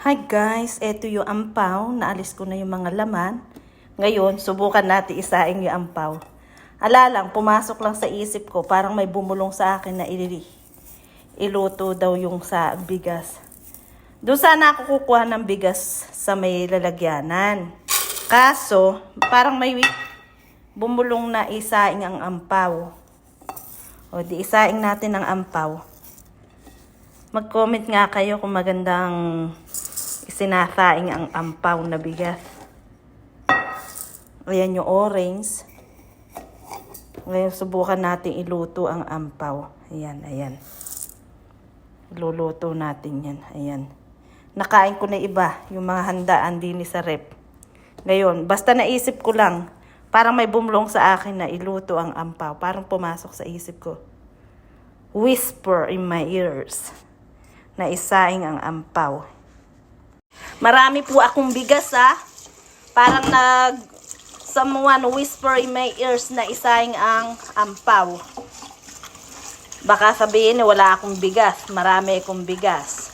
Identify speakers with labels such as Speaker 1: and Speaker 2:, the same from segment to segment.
Speaker 1: Hi guys, eto yung ampaw. Naalis ko na yung mga laman. Ngayon, subukan natin isaing yung ampaw. Ala lang, pumasok lang sa isip ko, parang may bumulong sa akin na ilili. Iluto daw yung sa bigas. Doon sana ako kukuha ng bigas sa may lalagyanan. Kaso, parang may bumulong na isaing ang ampaw. O di isaing natin ang ampaw. Mag-comment nga kayo kung magandang sinasaing ang ampaw na bigas. Ayan yung orange. Ngayon subukan natin iluto ang ampaw. Ayan, ayan. Luluto natin yan. Ayan. Nakain ko na iba, yung mga handaan din sa rep. Ngayon, basta naisip ko lang, parang may bumulong sa akin na iluto ang ampaw. Parang pumasok sa isip ko. Whisper in my ears na isaing ang ampaw. Marami po akong bigas ah. Parang nag someone whisper in my ears na isaing ang ampaw. Baka sabihin na wala akong bigas. Marami akong bigas.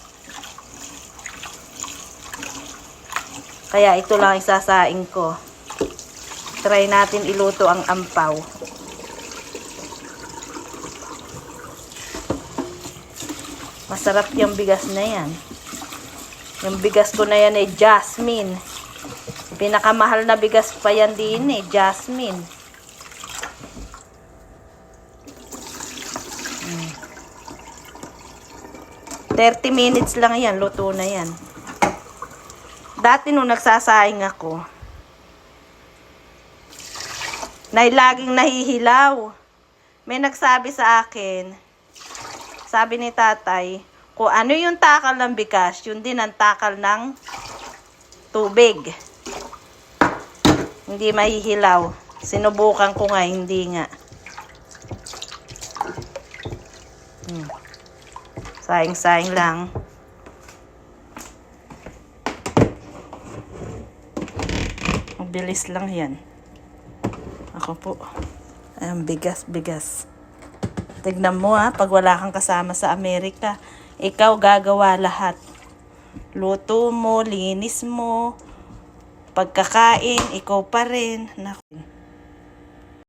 Speaker 1: Kaya ito lang isasaing ko. Try natin iluto ang ampaw. Masarap yung bigas na yan. Yung bigas ko na yan ay jasmine. Pinakamahal na bigas pa yan din eh, jasmine. Mm. 30 minutes lang yan, luto na yan. Dati nung nagsasaing ako, na laging nahihilaw. May nagsabi sa akin, sabi ni tatay, kung ano yung takal ng bigas, yun din ang takal ng tubig. Hindi mahihilaw. Sinubukan ko nga, hindi nga. Hmm. Saing-saing lang. Mabilis lang yan. Ako po. Ayan, bigas, bigas. Tignan mo ha, pag wala kang kasama sa Amerika, ikaw gagawa lahat. Luto mo, linis mo, pagkakain, ikaw pa rin. Naku.